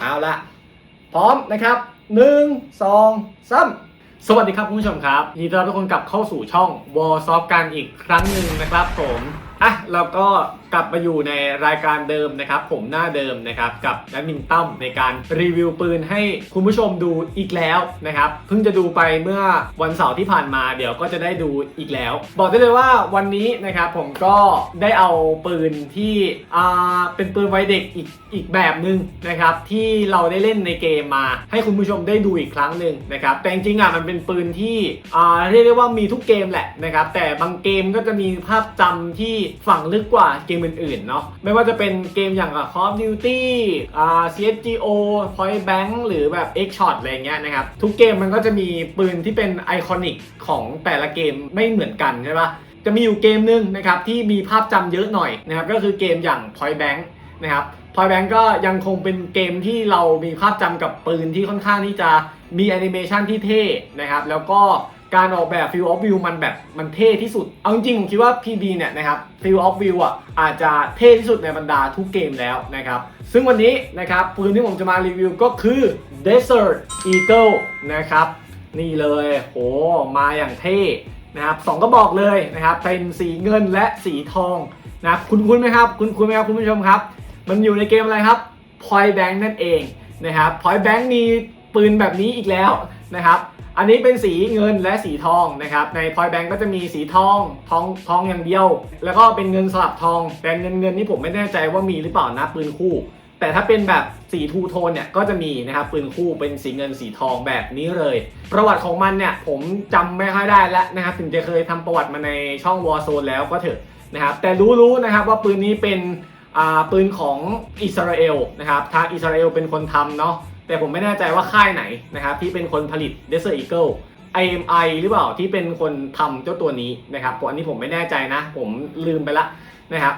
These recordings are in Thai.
เอาละพร้อมนะครับหนึ่งสองสามสวัสดีครับคุณผู้ชมครับยินดีต้อนรับทุกคนกลับเข้าสู่ช่องวอลซอฟกันอีกครั้งหนึ่งนะครับผมอะเราก็กลับมาอยู่ในรายการเดิมนะครับ ผมหน้าเดิมนะครับ กับแอดมินตั้มในการรีวิวปืนให้คุณผู้ชมดูอีกแล้วนะครับ เพิ่งจะดูไปเมื่อวันเสาร์ที่ผ่านมา เดี๋ยวก็จะได้ดูอีกแล้ว บอกได้เลยว่าวันนี้นะครับผมก็ได้เอาปืนที่อ่าเป็นปืนไว้เด็กอีกอีกแบบหนึ่งนะครับ ที่เราได้เล่นในเกมมา ให้คุณผู้ชมได้ดูอีกครั้งหนึ่งนะครับ แต่จริงๆอะมันเป็นปืนที่อ่าเรียกได้ว่ามีทุกเกมแหละนะครับ แต่บางเกมก็จะมีภาพจำที่ฝังลึกกว่าเกมอื่นๆเนาะไม่ว่าจะเป็นเกมอย่าง Call of Duty อ่า CSGO Point Bank หรือแบบ X Shot อะไรเงี้ยนะครับ ทุกเกมมันก็จะมีปืนที่เป็นไอคอนิกของแต่ละเกมไม่เหมือนกันใช่ปะจะมีอยู่เกมหนึงนะครับที่มีภาพจำเยอะหน่อยนะครับก็คือเกมอย่าง Point Bank นะครับ Point Bank ก็ยังคงเป็นเกมที่เรามีภาพจำกับปืนที่ค่อนข้างที่จะมีแอนิเมชันที่เท่นะครับแล้วก็ การออกแบบ Field of View มันแบบมันเท่ที่สุด เอาจริงๆผมคิดว่า PB เนี่ยนะครับ Field of View อะอาจจะเท่ที่สุดในบรรดาทุกเกมแล้วนะครับ ซึ่งวันนี้นะครับปืนที่ผมจะมารีวิวก็คือ Desert Eagle นะครับ นี่เลยโหมาอย่างเท่นะครับสองก็บอกเลยนะครับเป็นสีเงินและสีทองนะครับคุณคุณไหมครับคุณคุณไหมครับคุณผู้ชมครับ มันอยู่ในเกมอะไรครับ Point Bank นั่นเองนะครับ Point Bank มีปืนแบบนี้อีกแล้วนะครับ อันนี้เป็นสีเงินและสีทองนะครับใน Point Bank ก็จะมีสีทองทองทองอย่างเดียว แล้วก็เป็นเงินสลับทองแต่เงินเงินนี่ผมไม่แน่ใจว่ามีหรือเปล่านะปืนคู่ แต่ถ้าเป็นแบบสีทูโทนเนี่ยก็จะมีนะครับปืนคู่เป็นสีเงินสีทองแบบนี้เลย ประวัติของมันเนี่ยผมจำไม่ค่อยได้แล้วนะครับถึงจะเคยทำประวัติมาในช่อง Warzone แล้วก็เถอะนะครับแต่รู้ๆนะครับว่าปืนนี้เป็นอ่าปืนของอิสราเอลนะครับทางอิสราเอลเป็นคนทำเนาะ แต่ผมไม่แน่ใจว่าค่ายไหนนะครับที่เป็นคนผลิต Desert Eagle IMI หรือเปล่าที่เป็นคนทำเจ้าตัวนี้นะครับผมอันนี้ผมไม่แน่ใจนะ ผมลืมไปละนะครับ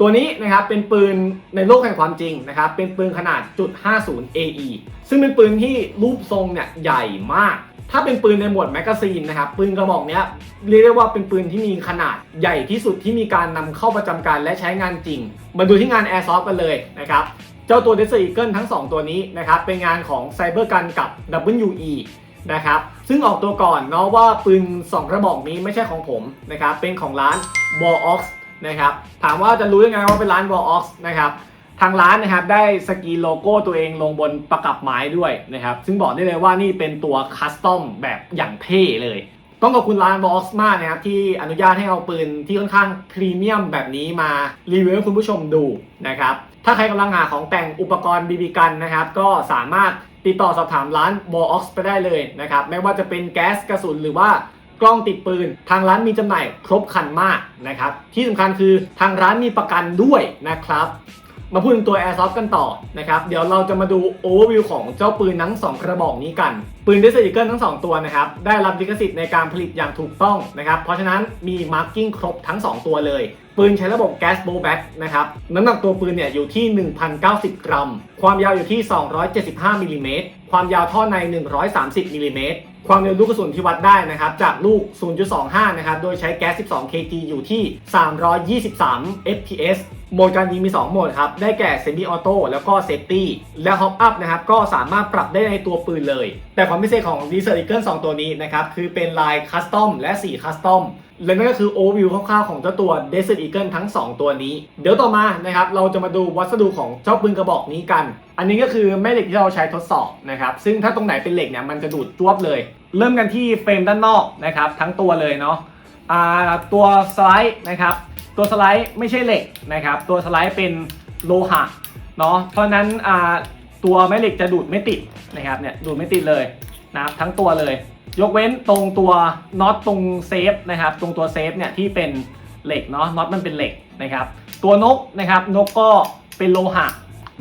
ตัวนี้นะครับเป็นปืนในโลกแห่งความจริงนะครับเป็นปืนขนาดจุด50 AE ซึ่งเป็นปืนที่รูปทรงเนี่ยใหญ่มาก ถ้าเป็นปืนในหมวดแมกกาซีนนะครับปืนกระบอกเนี้ยเรียกได้ว่าเป็นปืนที่มีขนาดใหญ่ที่สุดที่มีการนำเข้าประจำการและใช้งานจริง มาดูที่งาน Airsoft กันเลยนะครับ เจ้าตัว Desert Eagle ทั้ง 2 ตัวนี้นะครับเป็นงานของ Cyber Gun กับ WE นะครับซึ่งออกตัวก่อนเนาะว่าปืน 2 กระบอกนี้ไม่ใช่ของผมนะครับเป็นของร้าน w a r o x นะครับถามว่าจะรู้ยังไงว่าเป็นร้าน w a r o x นะครับทางร้านนะครับได้สกีโลโก้ตัวเองลงบนประกับไม้ด้วยนะครับซึ่งบอกได้เลยว่านี่เป็นตัวคัสตอมแบบอย่างเท่เลย ต้องขอบคุณร้าน v o x มากนะครับที่อนุญาตให้เอาปืนที่ค่อนข้างพรีเมียมแบบนี้มารีวิวให้คุณผู้ชมดูนะครับ ถ้าใครกำลังหาของแต่งอุปกรณ์บีบีกันนะครับ ก็สามารถติดต่อสอบถามร้าน v o x ไปได้เลยนะครับ ไม่ว่าจะเป็นแก๊สกระสุนหรือว่ากล้องติดปืน ทางร้านมีจำหน่ายครบครันมากนะครับ ที่สำคัญคือทางร้านมีประกันด้วยนะครับ มาพูดถึงตัว Airsoft กันต่อนะครับ เดี๋ยวเราจะมาดู overview ของเจ้าปืนทั้ง 2 กระบอกนี้กัน ปืน Desert Eagle ทั้ง 2 ตัวนะครับ ได้รับลิขสิทธิ์ในการผลิตอย่างถูกต้องนะครับ เพราะฉะนั้นมี marking ครบทั้ง 2 ตัวเลย ปืนใช้ระบบ gas blowback นะครับ น้ำหนักตัวปืนเนี่ยอยู่ที่ 1,090 กรัม ความยาวอยู่ที่ 275มิลลิเมตร ความยาวท่อใน 130มิลลิเมตร ความเร็วลูกกระสุนที่วัดได้นะครับ จากลูก 0.25 นะครับ โดยใช้แก๊ส 12 kg อยู่ที่ 323 fps โหมดการยิงมี 2 โหมดครับ ได้แก่ Semi Auto แล้วก็ Safety และ Hop Up นะครับ ก็สามารถปรับได้ในตัวปืนเลย แต่ความพิเศษของ Desert Eagle 2ตัวนี้นะครับ คือเป็นลาย Custom และ4 Custom และนั่นก็คือ overview คร่าวๆของเจ้าตัว Desert Eagle ทั้ง 2 ตัวนี้ เดี๋ยวต่อมานะครับเราจะมาดูวัสดุของเจ้าปืนกระบอกนี้กัน อันนี้ก็คือแม่เหล็กที่เราใช้ทดสอบนะครับซึ่งถ้าตรงไหนเป็นเหล็กเนี่ยมันจะดูดจวบเลย เริ่มกันที่เฟรมด้านนอกนะครับทั้งตัวเลยเนาะอ่าตัวสไลด์นะครับตัวสไลด์ไม่ใช่เหล็กนะครับตัวสไลด์เป็นโลหะเนาะเพราะฉะนั้นอ่าตัวแม่เหล็กจะดูดไม่ติดนะครับเนี่ยดูดไม่ติดเลยนะครับทั้งตัวเลย ยกเว้นตรงตัวน็อตตรงเซฟนะครับตรงตัวเซฟเนี่ยที่เป็นเหล็กเนาะน็อตมันเป็นเหล็กนะครับ ตัวนกนะครับนกก็เป็นโลหะ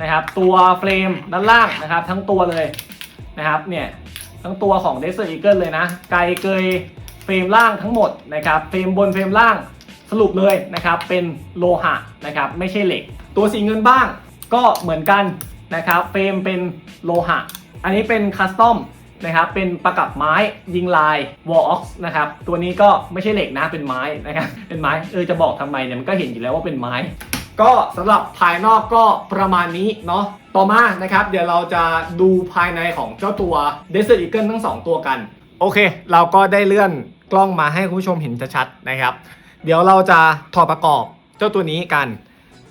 นะครับ ตัวเฟรมด้านล่างนะครับ ทั้งตัวเลยนะครับเนี่ยทั้งตัวของ Desert Eagle เลยนะไกลเกยเฟรมล่างทั้งหมดนะครับเฟรมบนเฟรมล่างสรุปเลยนะครับ เป็นโลหะนะครับไม่ใช่เหล็ก ตัวสีเงินบ้างก็เหมือนกันนะครับเฟรมเป็นโลหะ อันนี้เป็นคัสตอม นะครับเป็นประกับไม้ยิงลาย w a l l o x นะครับตัวนี้ก็ไม่ใช่เหล็กนะเป็นไม้นะครับเป็นไม้เออจะบอกทำไมเนี่ยมันก็เห็นอยู่แล้วว่าเป็นไม้ ก็สำหรับภายนอกก็ประมาณนี้เนาะต่อมานะครับ เดี๋ยวเราจะดูภายในของเจ้าตัว Desert Eagle ทั้ง 2 ตัวกัน โอเค เราก็ได้เลื่อนกล้องมาให้คุณผู้ชมเห็นชัดๆนะครับ เดี๋ยวเราจะถอดประกอบเจ้าตัวนี้กัน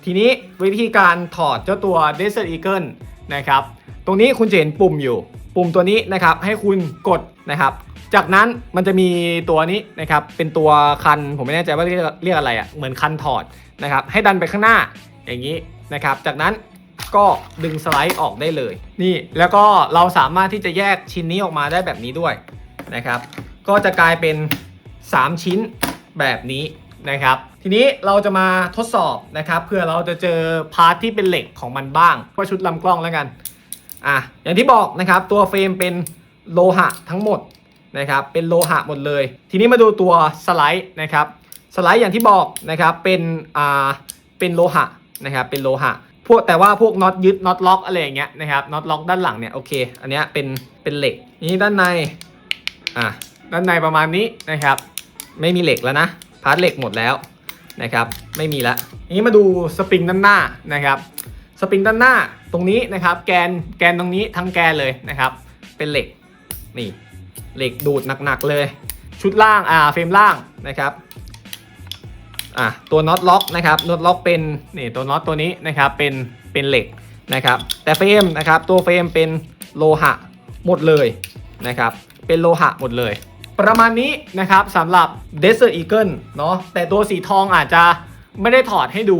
ทีนี้วิธีการถอดเจ้าตัว Desert Eagle นะครับ ตรงนี้คุณจะเห็นปุ่มอยู่ ปุ่มตัวนี้นะครับให้คุณกดนะครับ จากนั้นมันจะมีตัวนี้นะครับเป็นตัวคันผมไม่แน่ใจว่าเรียกเรียกอะไรอะ่ะเหมือนคันถอดนะครับให้ดันไปข้างหน้าอย่างนี้นะครับ จากนั้นก็ดึงสไลด์ออกได้เลย นี่แล้วก็เราสามารถที่จะแยกชิ้นนี้ออกมาได้แบบนี้ด้วยนะครับ ก็จะกลายเป็น 3 ชิ้นแบบนี้นะครับ ทีนี้เราจะมาทดสอบนะครับเพื่อเราจะเจอพาร์ทที่เป็นเหล็กของมันบ้างว่าชุดลำกล้องแล้วกัน อะอย่างที่บอกนะครับตัวเฟรมเป็นโลหะทั้งหมดนะครับเป็นโลหะหมดเลย ทีนี้มาดูตัวสไลด์นะครับสไลด์อย่างที่บอกนะครับเป็นอ่าเป็นโลหะนะครับเป็นโลหะพวกแต่ว่าพวกน็อตยึดน็อตล็อกอะไรอย่างเงี้ยนะครับน็อตล็อกด้านหลังเนี่ยโอเค อันเนี้ยเป็นเป็นเหล็กนี่ด้านในอะด้านในประมาณนี้นะครับ ไม่มีเหล็กแล้วนะพาร์ทเหล็กหมดแล้วนะครับไม่มีละทีนี้มาดูสปริงด้านหน้านะครับ สปริงด้านหน้าตรงนี้นะครับ แกนแกนตรงนี้ทั้งแกนเลยนะครับ เป็นเหล็กนี่เหล็กดูดหนักๆเลย ชุดล่างอ่าเฟรมล่างนะครับอะตัวน็อตล็อกนะครับน็อตล็อกเป็นนี่ตัวน็อตตัวนี้นะครับเป็นเป็นเหล็กนะครับ แต่เฟรมนะครับตัวเฟรมเป็นโลหะหมดเลยนะครับเป็นโลหะหมดเลย ประมาณนี้นะครับสำหรับ Desert Eagle เนาะแต่ตัวสีทองอาจจะไม่ได้ถอดให้ดู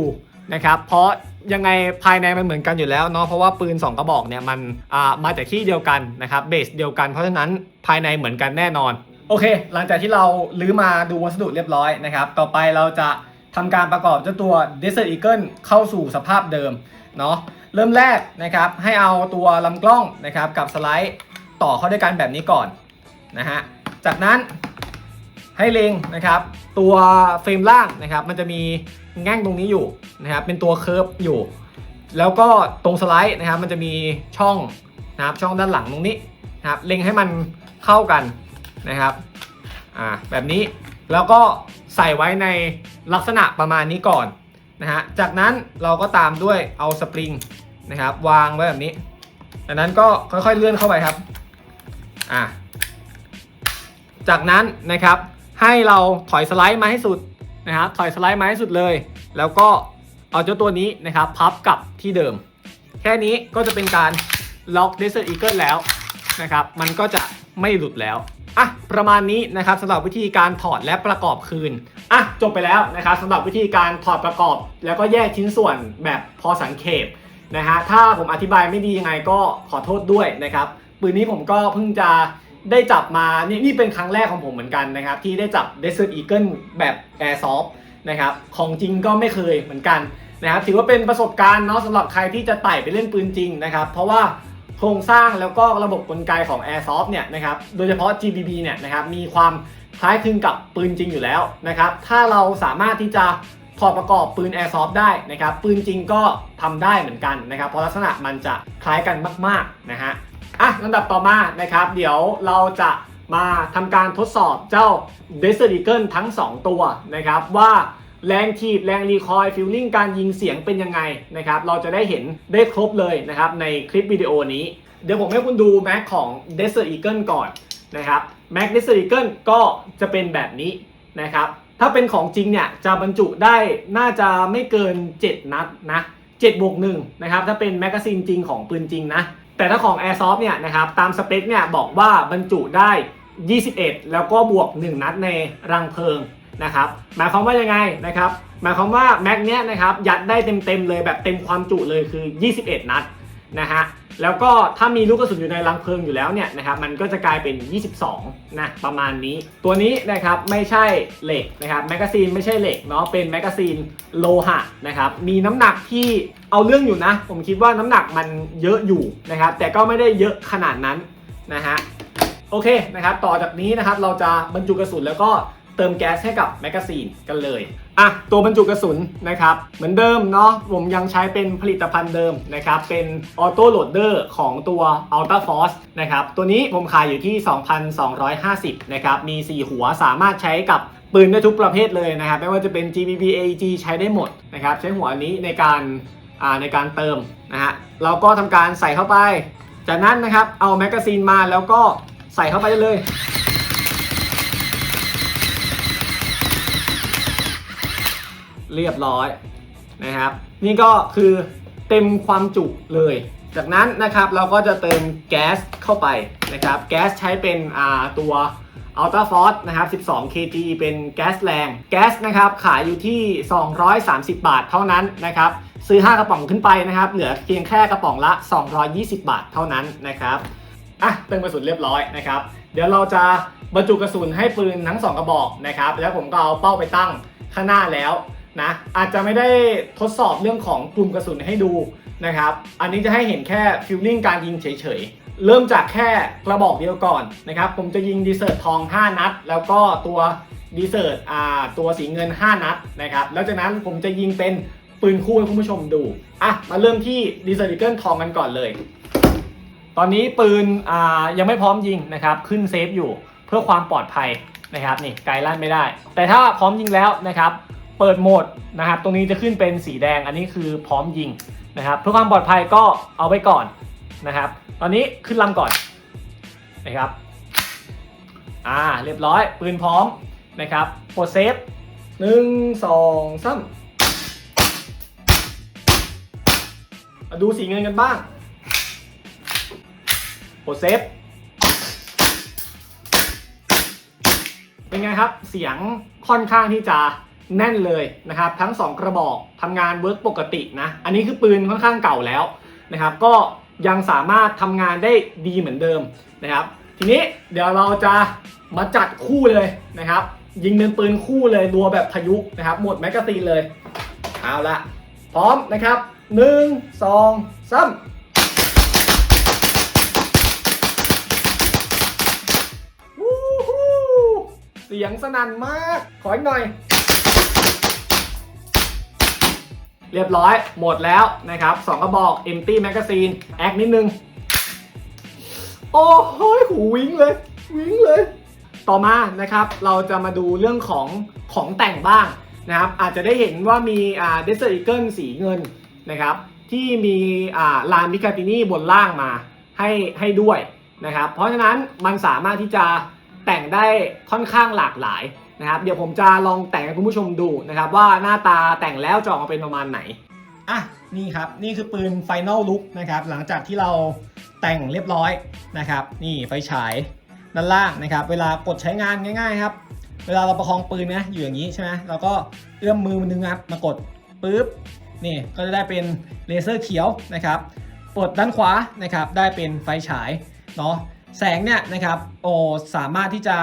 นะครับ เพราะ ยังไงภายในมันเหมือนกันอยู่แล้วเนาะเพราะว่าปืน 2 กระบอกเนี่ยมันอ่ามาจากที่เดียวกันนะครับเบสเดียวกันเพราะฉะนั้นภายในเหมือนกันแน่นอน โอเค หลังจากที่เราลื้อมาดูวัสดุเรียบร้อยนะครับ ต่อไปเราจะทำการประกอบเจ้าตัว Desert Eagle เข้าสู่สภาพเดิมเนาะเริ่มแรกนะครับให้เอาตัวลำกล้องนะครับกับสไลด์ต่อเข้าด้วยกันแบบนี้ก่อนนะฮะจากนั้นให้เล็งนะครับตัวเฟรมล่างนะครับมันจะมี แง่งตรงนี้อยู่นะครับเป็นตัวเคิร์ฟอยู่ แล้วก็ตรงสไลด์นะครับมันจะมีช่องนะครับช่องด้านหลังตรงนี้นะครับเล็งให้มันเข้ากันนะครับอ่าแบบนี้แล้วก็ใส่ไว้ในลักษณะประมาณนี้ก่อนนะฮะจากนั้นเราก็ตามด้วยเอาสปริงนะครับวางไว้แบบนี้จากนั้นก็ค่อยๆเลื่อนเข้าไปครับอ่าจากนั้นนะครับให้เราถอยสไลด์มาให้สุด นะครับถอยสไลด์มาให้สุดเลย แล้วก็เอาเจ้าตัวนี้นะครับพับกลับที่เดิม แค่นี้ก็จะเป็นการล็อก Desert Eagle แล้วนะครับมันก็จะไม่หลุดแล้วอะประมาณนี้นะครับสำหรับวิธีการถอดและประกอบคืนอะจบไปแล้วนะครับสำหรับวิธีการถอดประกอบ แล้วก็แยกชิ้นส่วนแบบพอสังเขปนะฮะถ้าผมอธิบายไม่ดียังไงก็ขอโทษด้วยนะครับปืนนี้ผมก็เพิ่งจะ ได้จับมานี่นี่เป็นครั้งแรกของผมเหมือนกันนะครับ ที่ได้จับ Desert Eagle แบบ Airsoft นะครับของจริงก็ไม่เคยเหมือนกันนะครับถือว่าเป็นประสบการณ์เนาะสำหรับใครที่จะไต่ไปเล่นปืนจริงนะครับ เพราะว่าโครงสร้างแล้วก็ระบบกลไกของ Airsoft เนี่ยนะครับโดยเฉพาะ GBB เนี่ยนะครับมีความคล้ายคลึงกับปืนจริงอยู่แล้วนะครับ ถ้าเราสามารถที่จะถอดประกอบปืน Airsoft ได้นะครับ ปืนจริงก็ทำได้เหมือนกันนะครับ เพราะลักษณะมันจะคล้ายกันมาก ๆ นะฮะ อะลำดับต่อมานะครับ เดี๋ยวเราจะมาทำการทดสอบเจ้า Desert Eagle ทั้ง 2 ตัวนะครับว่าแรงถีบแรงรีคอยฟิลลิ่งการยิงเสียงเป็นยังไงนะครับเราจะได้เห็นได้ครบเลยนะครับในคลิปวิดีโอนี้ เดี๋ยวผมให้คุณดูแม็กของ Desert Eagle ก่อนนะครับแม็ก Desert Eagle ก็จะเป็นแบบนี้นะครับถ้าเป็นของจริงเนี่ยจะบรรจุได้น่าจะไม่เกิน 7 นัดนะ7บวก1นะครับถ้าเป็นแมกกาซีนจริงของปืนจริงนะ แต่ถ้าของ Airsoft เนี่ยนะครับตามสเปคเนี่ยบอกว่าบรรจุได้ 21 แล้วก็บวก 1 นัดในรังเพลิงนะครับหมายความว่ายังไงนะครับหมายความว่าแม็กเนี้ยนะครับยัดได้เต็มๆเลยแบบเต็มความจุเลยคือ 21 นัด นะฮะแล้วก็ถ้ามีลูกกระสุนอยู่ในรังเพลิงอยู่แล้วเนี่ยนะครับมันก็จะกลายเป็น 22 นะประมาณนี้ ตัวนี้นะครับไม่ใช่เหล็กนะครับแมกกาซีนไม่ใช่เหล็กเนาะเป็นแมกกาซีนโลหะนะครับมีน้ำหนักที่เอาเรื่องอยู่นะ ผมคิดว่าน้ำหนักมันเยอะอยู่นะครับแต่ก็ไม่ได้เยอะขนาดนั้นนะฮะโอเคนะครับต่อจากนี้นะครับเราจะบรรจุกระสุนแล้วก็เติมแก๊สให้กับแมกกาซีนกันเลยอะตัวบรรจุกระสุนนะครับ เหมือนเดิมเนาะผมยังใช้เป็นผลิตภัณฑ์เดิมนะครับ เป็นออโต้โหลดเดอร์ของตัว Ultra Force นะครับ ตัวนี้ผมขายอยู่ที่ 2,250 นะครับ มี 4 หัวสามารถใช้กับปืนได้ทุกประเภทเลยนะครับ ไม่ว่าจะเป็น GBB AG ใช้ได้หมดนะครับ ใช้หัวนี้ในการอ่าในการเติมนะฮะเราก็ทำการใส่เข้าไป จากนั้นนะครับเอาแมกกาซีนมาแล้วก็ใส่เข้าไปเลย เรียบร้อยนะครับ นี่ก็คือเต็มความจุเลย จากนั้นนะครับเราก็จะเติมแก๊สเข้าไปนะครับ แก๊สใช้เป็นตัว Ultra Force นะครับ 12 kg เป็นแก๊สแรง แก๊สนะครับ ขายอยู่ที่ 230 บาทเท่านั้นนะครับ ซื้อ 5 กระป๋องขึ้นไปนะครับ เหลือเพียงแค่กระป๋องละ 220 บาทเท่านั้นนะครับ อะ เติมกระสุนเรียบร้อยนะครับ เดี๋ยวเราจะบรรจุกระสุนให้ปืนทั้ง 2 กระบอกนะครับ แล้วผมก็เอาเป้าไปตั้งข้างหน้าแล้ว นะอาจจะไม่ได้ทดสอบเรื่องของกลุ่มกระสุนให้ดูนะครับ อันนี้จะให้เห็นแค่ฟิลลิ่งการยิงเฉยๆ เริ่มจากแค่กระบอกเดียวก่อนนะครับ ผมจะยิงดีเซอร์ทอง 5 นัด แล้วก็ตัวดีเซอร์อ่าตัวสีเงิน 5 นัดนะครับ แล้วจากนั้นผมจะยิงเป็นปืนคู่ให้คุณผู้ชมดู อะ มาเริ่มที่ดีเซอร์ดิเกิลทองกันก่อนเลย ตอนนี้ปืนอ่ายังไม่พร้อมยิงนะครับ ขึ้นเซฟอยู่เพื่อความปลอดภัยนะครับ นี่ไกลลั่นไม่ได้ แต่ถ้าพร้อมยิงแล้วนะครับ เปิดโหมดนะครับ ตรงนี้จะขึ้นเป็นสีแดง อันนี้คือพร้อมยิงนะครับ เพื่อความปลอดภัยก็เอาไว้ก่อนนะครับ ตอนนี้ขึ้นลำก่อนนะครับ อ่า เรียบร้อย ปืนพร้อมนะครับกดเซฟหนึ่งสองสามมาดูสีเงินกันบ้างกดเซฟเป็นไงครับ เสียงค่อนข้างที่จะ แน่นเลยนะครับทั้ง 2 กระบอกทำงานเวิร์กปกตินะอันนี้คือปืนค่อนข้างเก่าแล้วนะครับก็ยังสามารถทำงานได้ดีเหมือนเดิมนะครับ ทีนี้เดี๋ยวเราจะมาจัดคู่เลยนะครับยิงเป็นปืนคู่เลยรัวแบบพายุนะครับหมดแมกกาซีนเลยเอาละพร้อมนะครับ1 2 3วู้ฮู้เสียงสนั่นมาก ขออีกหน่อย เรียบร้อยหมดแล้วนะครับสองกระบอก empty magazine แอคนิดนึง โอ้โหหูวิ้งเลย วิ้งเลย ต่อมานะครับ เราจะมาดูเรื่องของของแต่งบ้างนะครับ อาจจะได้เห็นว่ามีอ่า Desert Eagle สีเงินนะครับ ที่มีอ่าลานมิคาตินี่บนล่างมาให้ให้ด้วยนะครับ เพราะฉะนั้นมันสามารถที่จะแต่งได้ค่อนข้างหลากหลาย นะครับเดี๋ยวผมจะลองแต่งให้คุณผู้ชมดูนะครับว่าหน้าตาแต่งแล้วจะออกมาเป็นประมาณไหนอะนี่ครับนี่คือปืน Final Look นะครับหลังจากที่เราแต่งเรียบร้อยนะครับ นี่ไฟฉายด้านล่างนะครับ เวลากดใช้งานง่าย ๆ ครับ เวลาเราประคองปืนนะอยู่อย่างนี้ใช่ไหมเราก็เอื้อมมือนึงครับมากดปุ๊บนี่ก็จะได้เป็นเลเซอร์เขียวนะครับกดด้านขวานะครับได้เป็นไฟฉายเนาะ แสงเนี่ยนะครับโอ้สามารถที่จะ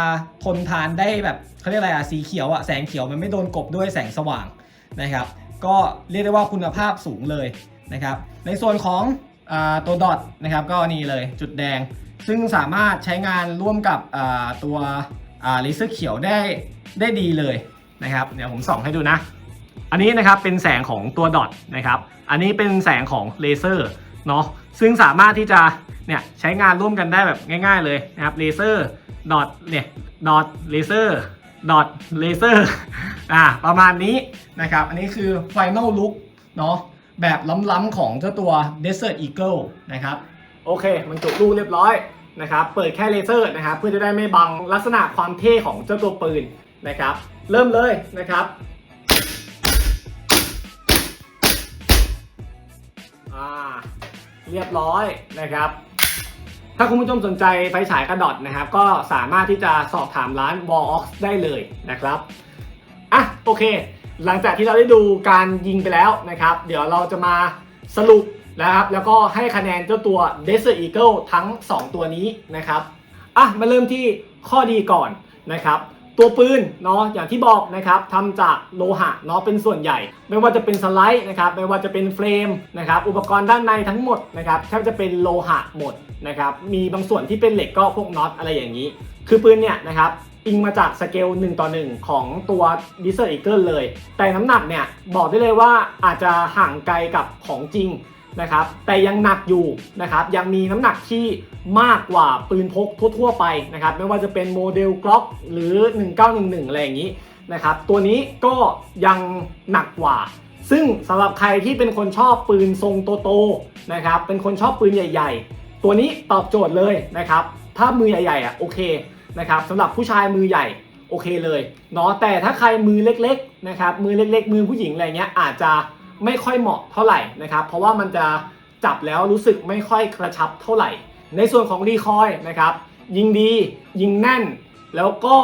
ทนทานได้แบบเขาเรียกอะไรอะสีเขียวอะแสงเขียวมันไม่โดนกบด้วยแสงสว่างนะครับ ก็เรียกได้ว่าคุณภาพสูงเลยนะครับ ในส่วนของอตัวดอทนะครับก็นี่เลยจุดแดง ซึ่งสามารถใช้งานร่วมกับตัวเลเซอร์เขียวได้ได้ดีเลยนะครับเดี๋ยวผมส่องให้ดูนะ อันนี้นะครับเป็นแสงของตัวดอทนะครับ อันนี้เป็นแสงของเลเซอร์ เนาะซึ่งสามารถที่จะเนี่ยใช้งานร่วมกันได้แบบง่ายๆเลยนะครับเลเซอร์ดอทเนี่ยดอทเลเซอร์ดอทเลเซอร์อ่าประมาณนี้นะครับ อันนี้คือ Final Look เนาะแบบล้ำๆของเจ้าตัว Desert Eagle นะครับ โอเค มันจบรูปเรียบร้อยนะครับ เปิดแค่เลเซอร์นะครับ เพื่อจะได้ไม่บังลักษณะความเท่ของเจ้าตัวปืนนะครับ เริ่มเลยนะครับ เรียบร้อยนะครับถ้าคุณผู้ชมสนใจไฟฉายกระดอดนะครับ ก็สามารถที่จะสอบถามร้าน w a l l o x ได้เลยนะครับอะโอเค หลังจากที่เราได้ดูการยิงไปแล้วนะครับ เดี๋ยวเราจะมาสรุปนะครับ แล้วก็ให้คะแนนเจ้าตัว Desert Eagle ทั้ง 2 ตัวนี้นะครับอะมาเริ่มที่ข้อดีก่อนนะครับ ตัวปืนเนาะอย่างที่บอกนะครับทำจากโลหะเนาะเป็นส่วนใหญ่ ไม่ว่าจะเป็นสไลด์นะครับไม่ว่าจะเป็นเฟรมนะครับอุปกรณ์ด้านในทั้งหมดนะครับแทบจะเป็นโลหะหมดนะครับมีบางส่วนที่เป็นเหล็กก็พวกน็อตอะไรอย่างนี้ คือปืนเนี่ยนะครับอิงมาจากสเกล1ต่อ 1 ของตัว d i s e r Eagle เลย แต่น้ำหนักเนี่ยบอกได้เลยว่าอาจจะห่างไกลกับของจริง นะครับแต่ยังหนักอยู่นะครับยังมีน้ำหนักที่มากกว่าปืนพกทั่ว ๆ ไปนะครับไม่ว่าจะเป็นโมเดลกล็อกหรือ 1911 อะไรอย่างนี้นะครับตัวนี้ก็ยังหนักกว่า ซึ่งสำหรับใครที่เป็นคนชอบปืนทรงโตๆนะครับเป็นคนชอบปืนใหญ่ ๆ ตัวนี้ตอบโจทย์เลยนะครับถ้ามือใหญ่ๆอะโอเคนะครับสำหรับผู้ชายมือใหญ่โอเคเลยเนาะแต่ถ้าใครมือเล็กๆนะครับมือเล็กๆ มือผู้หญิงอะไรเงี้ยอาจจะ ไม่ค่อยเหมาะเท่าไหร่นะครับ เพราะว่ามันจะจับแล้วรู้สึกไม่ค่อยกระชับเท่าไหร่ ในส่วนของรีคอยนะครับ ยิงดียิงแน่น แล้วก็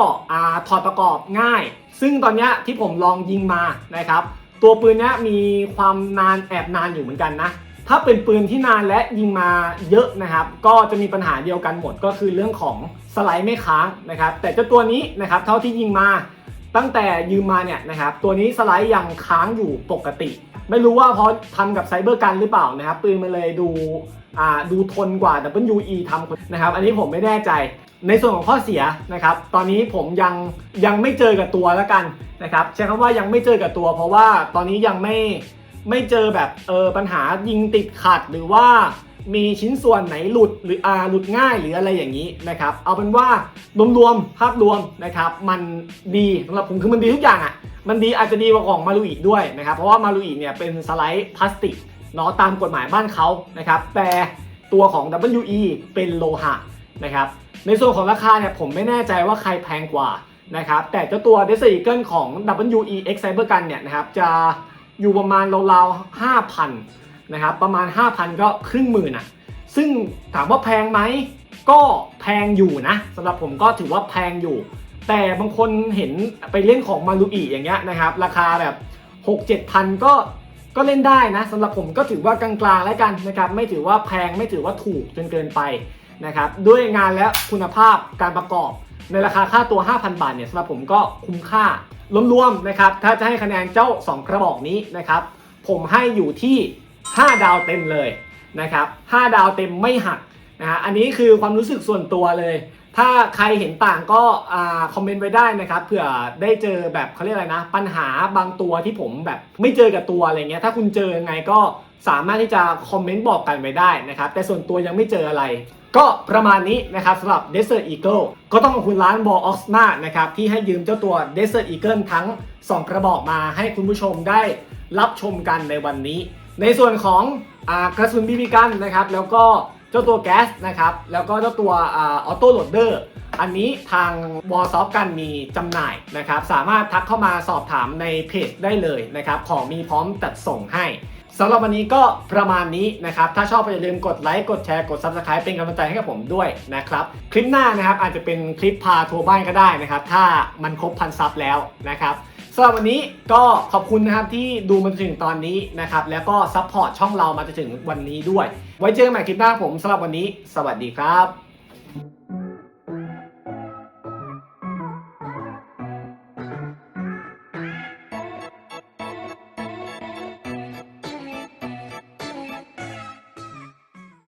ถอดประกอบง่าย ซึ่งตอนนี้ที่ผมลองยิงมานะครับ ตัวปืนนี้มีความนานแอบนานอยู่เหมือนกันนะถ้าเป็นปืนที่นานและยิงมาเยอะนะครับ ก็จะมีปัญหาเดียวกันหมดก็คือเรื่องของสไลด์ไม่ค้างนะครับ แต่เจ้าตัวนี้นะครับเท่าที่ยิงมาตั้งแต่ยืมมาเนี่ยนะครับ ตัวนี้สไลด์ยังค้างอยู่ปกติ ไม่รู้ว่าเพราะทำกับไซเบอร์กันหรือเปล่านะครับ ปืนมันเลยดูอ่าดูทนกว่า WE ทำนะครับ อันนี้ผมไม่แน่ใจในส่วนของข้อเสียนะครับ ตอนนี้ผมยังยังไม่เจอกับตัวแล้วกันนะครับใช้คำว่ายังไม่เจอกับตัว เพราะว่าตอนนี้ยังไม่ไม่เจอแบบเออปัญหายิงติดขัดหรือว่ามีชิ้นส่วนไหนหลุดหรืออ่าหลุดง่ายหรืออะไรอย่างนี้นะครับ เอาเป็นว่ารวมๆภาพรวมนะครับ มันดีสำหรับผมคือมันดีทุกอย่างอะ มันดีอาจจะดีกว่าของมารุอิด้วยนะครับ เพราะว่ามารุอิเนี่ยเป็นสไลด์พลาสติกเนาะตามกฎหมายบ้านเขานะครับ แต่ตัวของ WE เป็นโลหะนะครับ ในส่วนของราคาเนี่ยผมไม่แน่ใจว่าใครแพงกว่านะครับ แต่เจ้าตัว d e s e r Eagle ของ WE X Cyber Gun เนี่ยนะครับจะอยู่ประมาณราวๆ5,000นะครับประมาณ 5,000 ก็ครึ่งหมื่นอะซึ่งถามว่าแพงไหมก็แพงอยู่นะสำหรับผมก็ถือว่าแพงอยู่ แต่บางคนเห็นไปเล่นของมารุอิอย่างเงี้ยนะครับ ราคาแบบ6 7พันก็ก็เล่นได้นะสำหรับผมก็ถือว่ากลางๆแล้วกันนะครับ ไม่ถือว่าแพงไม่ถือว่าถูกจนเกินไปนะครับ ด้วยงานและคุณภาพการประกอบ ในราคาค่าตัว 5,000 บาทเนี่ยสำหรับผมก็คุ้มค่ารวมๆนะครับ ถ้าจะให้คะแนนเจ้า 2 กระบอกนี้นะครับ ผมให้อยู่ที่ 5 ดาวเต็มเลยนะครับ 5 ดาวเต็มไม่หักนะฮะอันนี้คือความรู้สึกส่วนตัวเลย ถ้าใครเห็นต่างก็คอมเมนต์ไว้ได้นะครับเผื่อได้เจอแบบเขาเรียกอะไรนะ ปัญหาบางตัวที่ผมแบบไม่เจอกับตัวอะไรเงี้ยถ้าคุณเจอยังไงก็สามารถที่จะคอมเมนต์บอกกันไว้ได้นะครับ แต่ส่วนตัวยังไม่เจออะไร ก็ประมาณนี้นะครับสำหรับ Desert Eagle ก็ต้องขอบคุณร้าน b a l l Ox มานะครับที่ให้ยืมเจ้าตัว Desert Eagle ทั้ง 2 กระบอกมาให้คุณผู้ชมได้รับชมกันในวันนี้ ในส่วนของอกระสุนบีบีกันนะครับแล้วก็ เจ้าตัวแก๊สนะครับแล้วก็เจ้าตัวออโต้โหลดเดอร์อันนี้ทางวอลซอฟกันมีจำหน่ายนะครับสามารถทักเข้ามาสอบถามในเพจได้เลยนะครับของมีพร้อมจัดส่งให้สำหรับวันนี้ก็ประมาณนี้นะครับ ถ้าชอบอย่าลืมกดไลค์ กดแชร์ กด Subscribe เป็นกำลังใจให้กับผมด้วยนะครับ คลิปหน้านะครับอาจจะเป็นคลิปพาทัวร์บ้านก็ได้นะครับ ถ้ามันครบพันซับแล้วนะครับสำหรับวันนี้ก็ขอบคุณนะครับที่ดูมาถึงตอนนี้นะครับ แล้วก็ซัพพอร์ตช่องเรามาจนถึงวันนี้ด้วย ไว้เจอกันใหม่คลิปหน้าผมสำหรับวันนี้ สวัสดีครับ